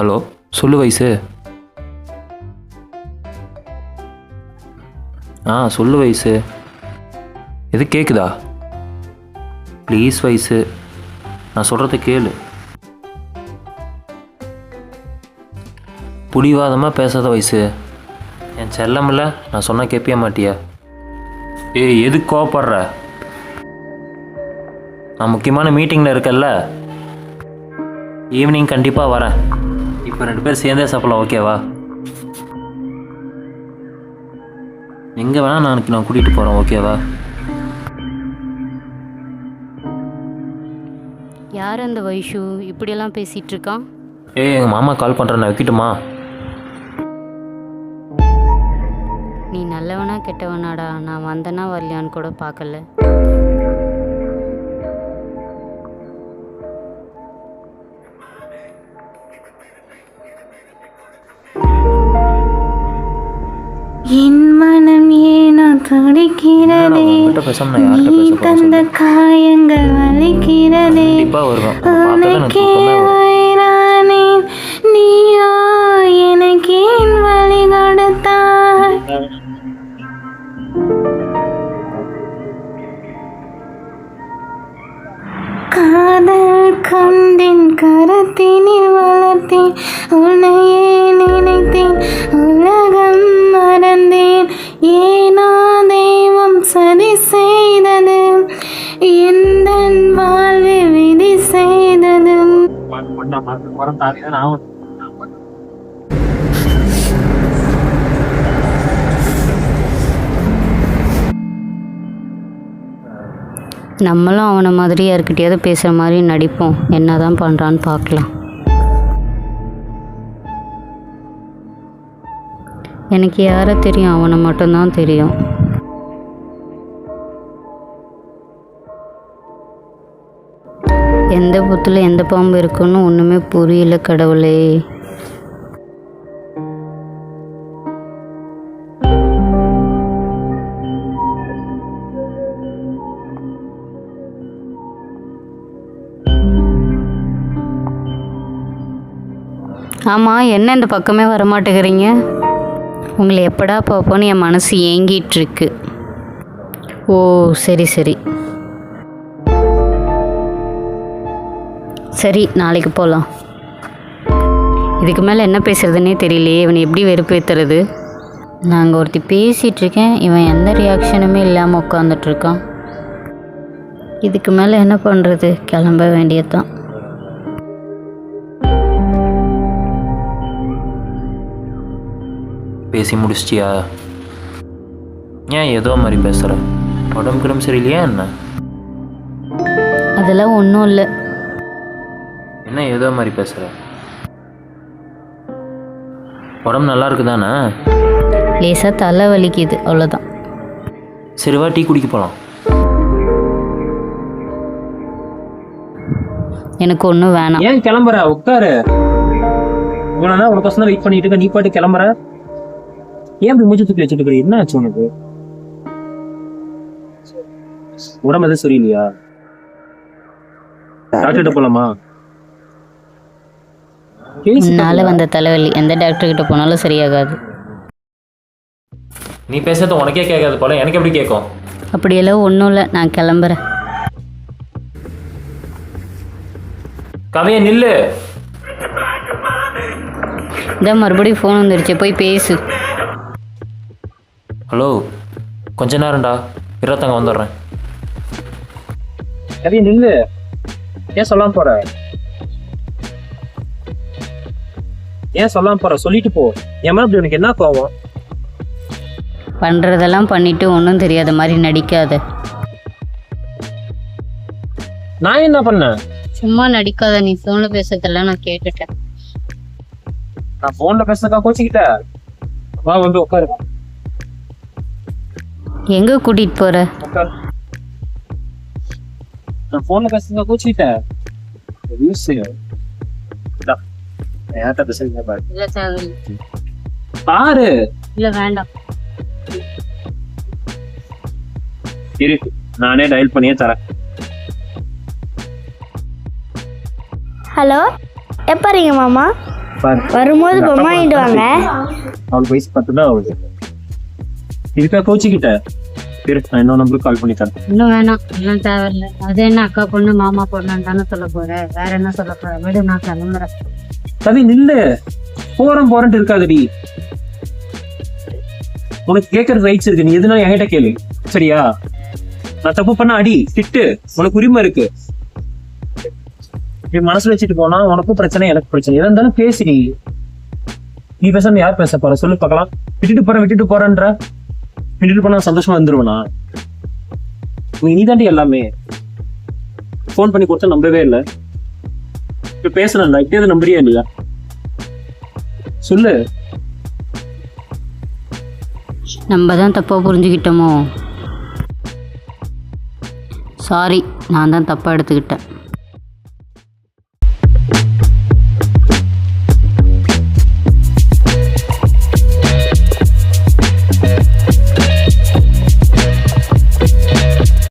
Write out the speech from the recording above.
Hello சொல்லு வயசு ஆ சொல்லு வயசு எது கேட்குதா ப்ளீஸ் வயசு நான் சொல்கிறத கேளு. புடிவாதமாக பேசாத வயசு என் செல்லமில்ல நான் சொன்னால் கேட்பிய மாட்டியா? ஏய் எதுக்கு கோவப்படுற? நான் முக்கியமான மீட்டிங்கில் இருக்கல்ல ஈவினிங் கண்டிப்பாக வரேன். இப்போ ரெண்டு பேரும் சேர்ந்தே சாப்பிடலாம் ஓகேவா? எங்கே வேணால் நாளைக்கு நான் கூட்டிகிட்டு போகிறேன் ஓகேவா? யார் அந்த வைஷு? இப்படியெல்லாம் பேசிகிட்டு இருக்கான் ஏய் எங்கள் மாமா கால் பண்ணுறேன் நான் வைக்கட்டுமா? நீ நல்லவனா கெட்டவனாடா. நான் வந்தனா வரலையான்னு கூட பார்க்கல. துடிக்கிறதே நீ தந்த காயங்கள் வலிக்கிறதே. உனக்கே. உயிரானேன் நீயோ எனக்கு ஏன் வழி கொடுத்தாய். காதல் கண்டின் கரத்தினில் வளர்த்தேன். உன்னையே நினைத்தேன். உலகம் மறந்தேன். ஏனோ செய்தது எந்த வாழ்வு விதி செய்தது. நம்மளும் அவனை மாதிரி யார்கிட்டயாவது பேசுகிற மாதிரி நடிப்போம். என்ன தான் பண்ணுறான்னு பார்க்கலாம். எனக்கு யாரை தெரியும்? அவனை மட்டும்தான் தெரியும். உலகத்தில் எந்த பாம்பு இருக்குன்னு ஒன்றுமே புரியல கடவுளே. ஆமாம் என்ன இந்த பக்கமே வரமாட்டேங்கிறீங்க? உங்களை எப்படா பார்ப்போன்னு என் மனசு ஏங்கிட்டு இருக்கு. ஓ சரி சரி. சரி நாளைக்கு போகலாம் இதுக்கு மேலே என்ன பேசுறதுன்னே தெரியலையே இவனை எப்படி வெறுப்பேற்றுறது நாங்கள் ஒருத்தி பேசிகிட்டு இருக்கேன் இவன் எந்த ரியாக்ஷனுமே இல்லாமல் உட்காந்துட்ருக்கான் இதுக்கு மேலே என்ன பண்ணுறது கிளம்ப வேண்டியதுதான். பேசி முடிச்சிட்டியா? ஏன் ஏதோ மாதிரி பேசுகிற உடம்பு கிடம்பு சரியில்லையா என்ன? அதெல்லாம் ஒன்றும் இல்லை. என்ன ஏதோ மாதிரி பேசுகிற உடம்பு நல்லா இருக்குதானே? லேசாக தலை வலிக்குது அவ்வளோதான் சரி வா டீ குடிக்க போகலாம் எனக்கு ஒன்றும் வேணாம். ஏன் கிளம்புற? உட்காரு. உனக்கு வெயிட் பண்ணிட்டு இருக்க. நீ பாட்டு கிளம்புற. ஏன் இப்படி மூச்சு தூக்கி வச்சுட்டு இருக்க என்ன ஆச்சு உனக்கு? உடம்பு எதுவும் சரியில்லையா? டாக்டர்கிட்ட போலாமா? பேசி உன்னால் வந்த தலைவலி எந்த டாக்டர்கிட்ட போனாலும் சரியாகாது. நீ பேசுறது உனக்கே கேட்காது போல எனக்கு எப்படி கேட்கும்? அப்படியெல்லாம் ஒன்றும் இல்லை நான் கிளம்புறேன். கதையை நில்லு. இந்த மறுபடியும் ஃபோன் வந்துருச்சு போய் பேசு. ஹலோ கொஞ்ச நேரம்டா இருபத்தங்க வந்துடுறேன். கதையை நில்லு. ஏன் சொல்லாம போற? ஏன் சொல்லாம போற? சொல்லிட்டு போ. மேல அப்படி உனக்கு என்ன கோவம்? பண்ணுறதெல்லாம் பண்ணிட்டு ஒன்றும் தெரியாத மாதிரி நடிக்காத. நான் என்ன பண்ணேன்? சும்மா நடிக்காத நீ ஃபோனில் பேசுறதெல்லாம் நான் கேட்டுட்டேன். நான் போன்ல பேசுறதுக்கா கோச்சிக்கிட்ட? வா வந்து உட்காரு. எங்கே கூட்டிகிட்டு போகிற உட்காரு. நான் போன்ல பேசுறதுக்கா கோச்சிக்கிட்டேன். யூஸ் யார்கிட்ட பேசுறீங்க பாரு. இல்லை சார் பாரு. இல்லை வேண்டாம். இருக்கு நானே டயல் பண்ணியே தரேன். ஹலோ எப்போ வரீங்க மாமா? பாரு. வரும்போது பொம்மை வாங்கிட்டு வாங்க. அவளுக்கு வயசு பத்து தான் அவளுக்கு இருக்கா கோச்சிக்கிட்ட இரு நான் இன்னொரு நம்பருக்கு கால் பண்ணி தரேன். இன்னும் வேணாம் இன்னும் தேவையில்லை. அது என்ன அக்கா பொண்ணு மாமா பொண்ணுன்னு தானே சொல்ல போகிறேன் வேற என்ன சொல்ல போகிறேன் விடு நான் கிளம்புறேன். கவி நில்லு. போறோம் போறேன்ட்டு இருக்காதடி. உனக்கு கேட்கறது ரைட்ஸ் இருக்கு. நீ எதுனா என்கிட்ட கேளு. சரியா? நான் தப்பு பண்ண அடி திட்டு. உனக்கு உரிமை இருக்கு. இப்படி மனசுல வச்சுட்டு போனா உனக்கும் பிரச்சனை எனக்கு பிரச்சனை. எதா இருந்தாலும் பேசுடி நீ. பேசாம யார் பேச போற? சொல்லு பார்க்கலாம். விட்டுட்டு போறேன் விட்டுட்டு போறேன்ற. விட்டுட்டு போனா சந்தோஷமா வந்துருவனா நீ நீதாண்டி எல்லாமே. ஃபோன் பண்ணி கொடுத்தா நம்பவே இல்லை. இப்போ பேசணும்ல இப்பயாவது நம்புறியா இல்லையா? சொல்லு. நம்ம தான் தப்பாக புரிஞ்சுக்கிட்டோமோ. சாரி நான் தான் தப்பாக எடுத்துக்கிட்டேன்.